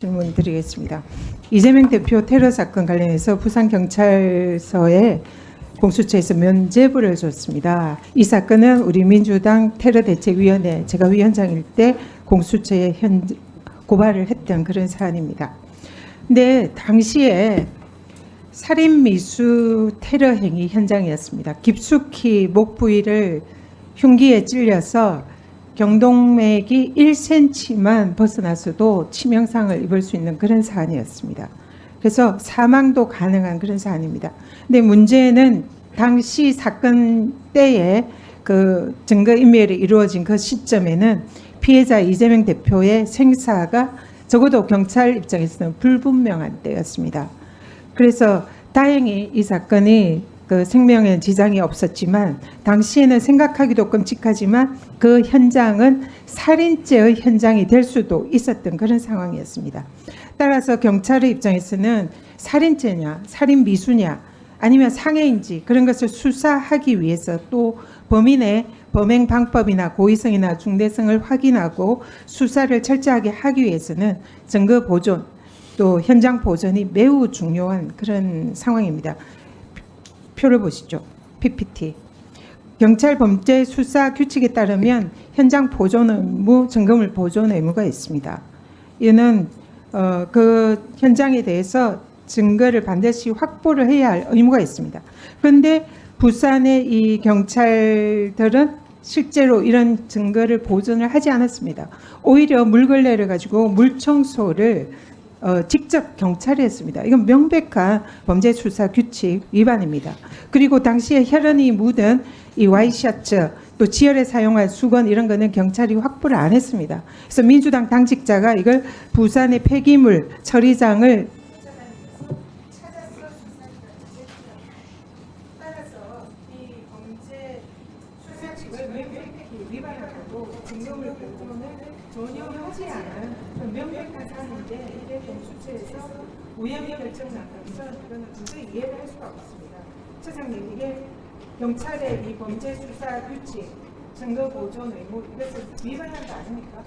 질문 드리겠습니다. 이재명 대표 테러 사건 관련해서 부산 경찰서에 공수처에서 면죄부를 줬습니다. 이 사건은 우리 민주당 테러대책위원회 제가 위원장일 때 공수처에 현 고발을 했던 그런 사안입니다. 근데 당시에 살인 미수 테러 행위 현장이었습니다. 깊숙이 목 부위를 흉기에 찔려서 경동맥이 1cm만 벗어났어도 치명상을 입을 수 있는 그런 사안이었습니다. 그래서 사망도 가능한 그런 사안입니다. 근데 문제는 당시 사건 때에 그 증거 인멸이 이루어진 그 시점에는 피해자 이재명 대표의 생사가 적어도 경찰 입장에서는 불분명한 때였습니다. 그래서 다행히 이 사건이 그 생명에 지장이 없었지만 당시에는 생각하기도 끔찍하지만 그 현장은 살인죄의 현장이 될 수도 있었던 그런 상황이었습니다. 따라서 경찰의 입장에서는 살인죄냐, 살인 미수냐, 아니면 상해인지 그런 것을 수사하기 위해서 또 범인의 범행 방법이나 고의성이나 중대성을 확인하고 수사를 철저하게 하기 위해서는 증거 보존 또 현장 보존이 매우 중요한 그런 상황입니다. 표를 보시죠. PPT. 경찰 범죄 수사 규칙에 따르면 현장 보존 의무, 증거물 보존 의무가 있습니다. 이는 어, 그 현장에 대해서 증거를 반드시 확보를 해야 할 의무가 있습니다. 그런데 부산의 이 경찰들은 실제로 이런 증거를 보존을 하지 않았습니다. 오히려 물걸레를 가지고 물 청소를 어, 직접 경찰이 했습니다. 이건 명백한 범죄 수사 규칙 위반입니다. 그리고 당시에 혈흔이 묻은 이 와이셔츠 또 지혈에 사용할 수건 이런 거는 경찰이 확보를 안 했습니다. 그래서 민주당 당직자가 이걸 부산의 폐기물 처리장을 전혀 하지 않은 그 명백한 사안인데 이게 공수처에서 우연히 결정난 것은 이거는 도저히 이해를 할 수가 없습니다. 차장님 이게 경찰의 이 범죄 수사 규칙 증거 보존 의무 이것을 위반한 거 아닙니까?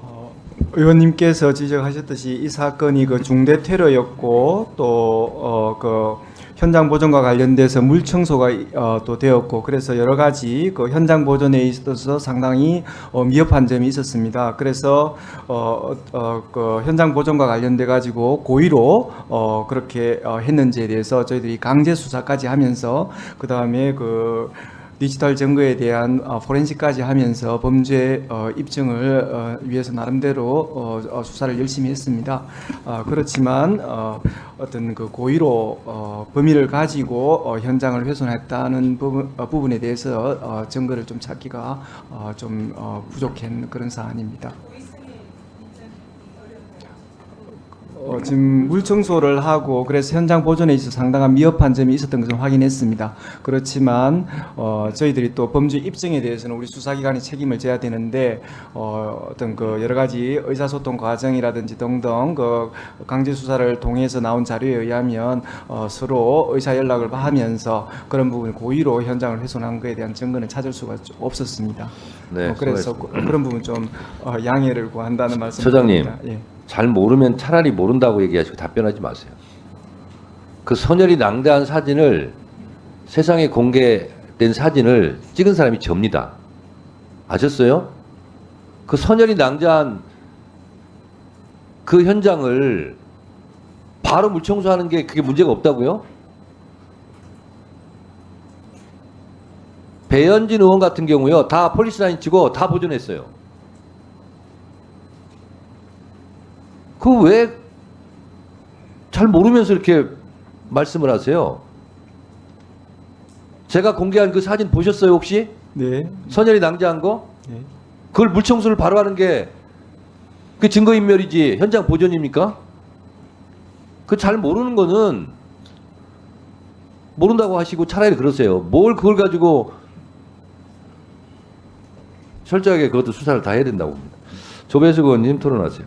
어, 의원님께서 지적하셨듯이 이 사건이 그 중대 테러였고 또어그 현장 보존과 관련돼서 물 청소가 어, 또 되었고 그래서 여러 가지 그 현장 보존에 있어서 상당히 어, 미흡한 점이 있었습니다. 그래서 어 어 그 현장 보존과 관련돼 가지고 고의로 어 그렇게 어, 했는지에 대해서 저희들이 강제 수사까지 하면서 그 다음에 그 디지털 증거에 대한 어, 포렌식까지 하면서 범죄 어, 입증을 어, 위해서 나름대로 수사를 열심히 했습니다. 어, 그렇지만 어, 어떤 그 고의로 어, 범위를 가지고 어, 현장을 훼손했다는 부분, 어, 부분에 대해서 어, 증거를 좀 찾기가 어, 좀 어, 부족한 그런 사안입니다. 어, 지금 물 청소를 하고 그래서 현장 보존에 있어서 상당한 미흡한 점이 있었던 것을 확인했습니다. 그렇지만 어, 저희들이 또 범죄 입증에 대해서는 우리 수사기관이 책임을 져야 되는데 어, 어떤 그 여러 가지 의사소통 과정이라든지 등등 그 강제 수사를 통해서 나온 자료에 의하면 어, 서로 의사 연락을 하면서 그런 부분 고의로 현장을 훼손한 것에 대한 증거는 찾을 수가 없었습니다. 네, 어, 그래서 수고하셨습니다. 그런 부분 좀 어, 양해를 구한다는 말씀. 처장님. 예. 잘 모르면 차라리 모른다고 얘기하시고 답변하지 마세요. 그 선열이 낭대한 사진을 세상에 공개된 사진을 찍은 사람이 접니다. 아셨어요? 그 선열이 낭자한 그 현장을 바로 물 청소하는 게 그게 문제가 없다고요? 배현진 의원 같은 경우요, 다 폴리스 라인 치고 다 보존했어요. 그 왜 잘 모르면서 이렇게 말씀을 하세요? 제가 공개한 그 사진 보셨어요 혹시? 네. 선열이 낭자한 거? 네. 그걸 물청소를 바로 하는 게 그 증거인멸이지 현장 보존입니까? 그 잘 모르는 거는 모른다고 하시고 차라리 그러세요. 뭘 그걸 가지고 철저하게 그것도 수사를 다 해야 된다고 봅니다. 조배수 의원님 토론하세요.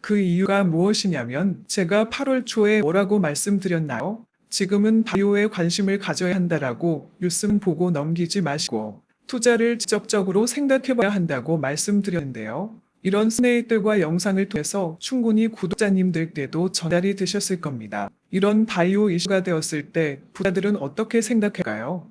그 이유가 무엇이냐면 제가 8월 초에 뭐라고 말씀드렸나요? 지금은 바이오에 관심을 가져야 한다라고 뉴스만 보고 넘기지 마시고 투자를 지적적으로 생각해봐야 한다고 말씀드렸는데요. 이런 스네이들과 영상을 통해서 충분히 구독자님들께도 전달이 되셨을 겁니다. 이런 바이오 이슈가 되었을 때 부자들은 어떻게 생각할까요?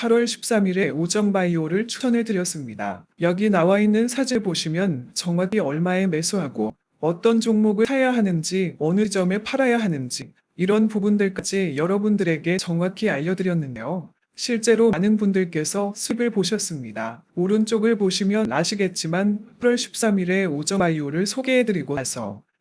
8월 13일에 오정바이오를 추천해 드렸습니다. 여기 나와 있는 사진을 보시면 정확히 얼마에 매수하고 어떤 종목을 사야 하는지 어느 점에 팔아야 하는지 이런 부분들까지 여러분들에게 정확히 알려드렸는데요. 실제로 많은 분들께서 수익을 보셨습니다. 오른쪽을 보시면 아시겠지만 8월 13일에 오정바이오를 소개해드리고 나서